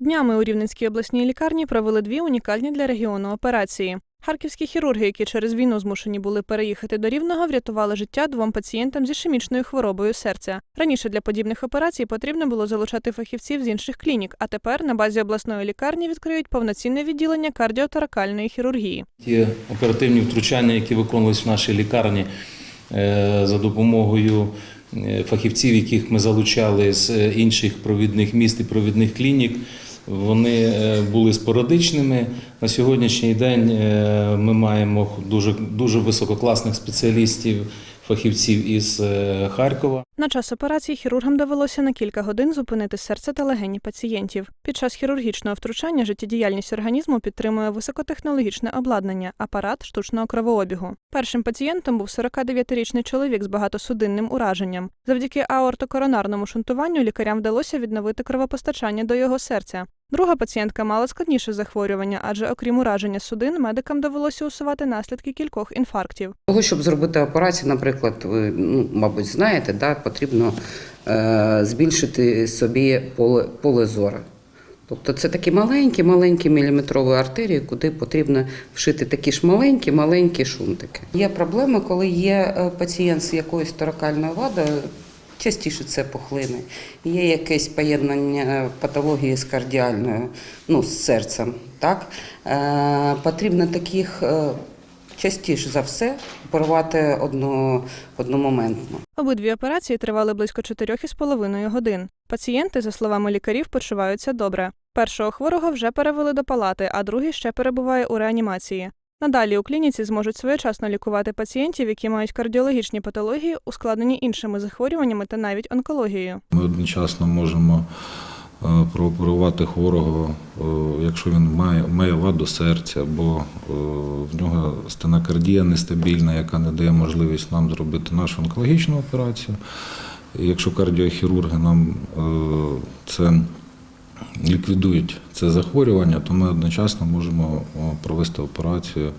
Днями у Рівненській обласній лікарні провели дві унікальні для регіону операції. Харківські хірурги, які через війну змушені були переїхати до Рівного, врятували життя двом пацієнтам з ішемічною хворобою серця. Раніше для подібних операцій потрібно було залучати фахівців з інших клінік, а тепер на базі обласної лікарні відкриють повноцінне відділення кардіоторакальної хірургії. Ті оперативні втручання, які виконувалися в нашій лікарні е, за допомогою е, фахівців, яких ми залучали з е, інших провідних міст і провідних клінік, вони е, були спорадичними. На сьогоднішній день е, ми маємо дуже, дуже висококласних спеціалістів, фахівців із е, Харкова. На час операції хірургам довелося на кілька годин зупинити серце та легені пацієнтів. Під час хірургічного втручання життєдіяльність організму підтримує високотехнологічне обладнання, апарат штучного кровообігу. Першим пацієнтом був 49-річний чоловік з багатосудинним ураженням. Завдяки аортокоронарному шунтуванню лікарям вдалося відновити кровопостачання до його серця. Друга пацієнтка мала складніше захворювання, адже окрім ураження судин, медикам довелося усувати наслідки кількох інфарктів. Того, щоб зробити операцію, наприклад, ви, ну, мабуть, знаєте, да, потрібно е, збільшити собі поле, поле зору. Тобто це такі маленькі, маленькі міліметрові артерії, куди потрібно вшити такі ж маленькі, маленькі шунтики. Є проблеми, коли є е, пацієнт з якоюсь торакальною вадою, частіше це пухлини. Є якесь поєднання патології з кардіальною, ну, з серцем. Так? Е, потрібно таких е, частіше за все оперувати одно, одномоментно. Обидві операції тривали близько 4,5 годин. Пацієнти, за словами лікарів, почуваються добре. Першого хворого вже перевели до палати, а другий ще перебуває у реанімації. Надалі у клініці зможуть своєчасно лікувати пацієнтів, які мають кардіологічні патології, ускладнені іншими захворюваннями та навіть онкологією. Ми одночасно можемо е, прооперувати хворого, е, якщо він має, має ваду серця, або е, в нього стенокардія нестабільна, яка не дає можливість нам зробити нашу онкологічну операцію. Якщо кардіохірурги нам це ліквідують це захворювання, то ми одночасно можемо провести операцію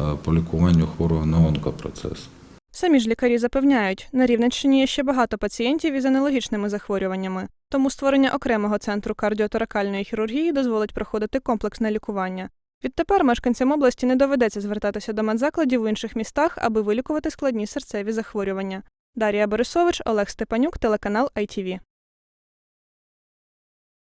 е, по лікуванню хворого на онкопроцес. Самі ж лікарі запевняють, на Рівненщині є ще багато пацієнтів із аналогічними захворюваннями. Тому створення окремого центру кардіоторакальної хірургії дозволить проходити комплексне лікування. Відтепер мешканцям області не доведеться звертатися до медзакладів в інших містах, аби вилікувати складні серцеві захворювання. Дар'я Борисович, Олег Степанюк, телеканал ITV.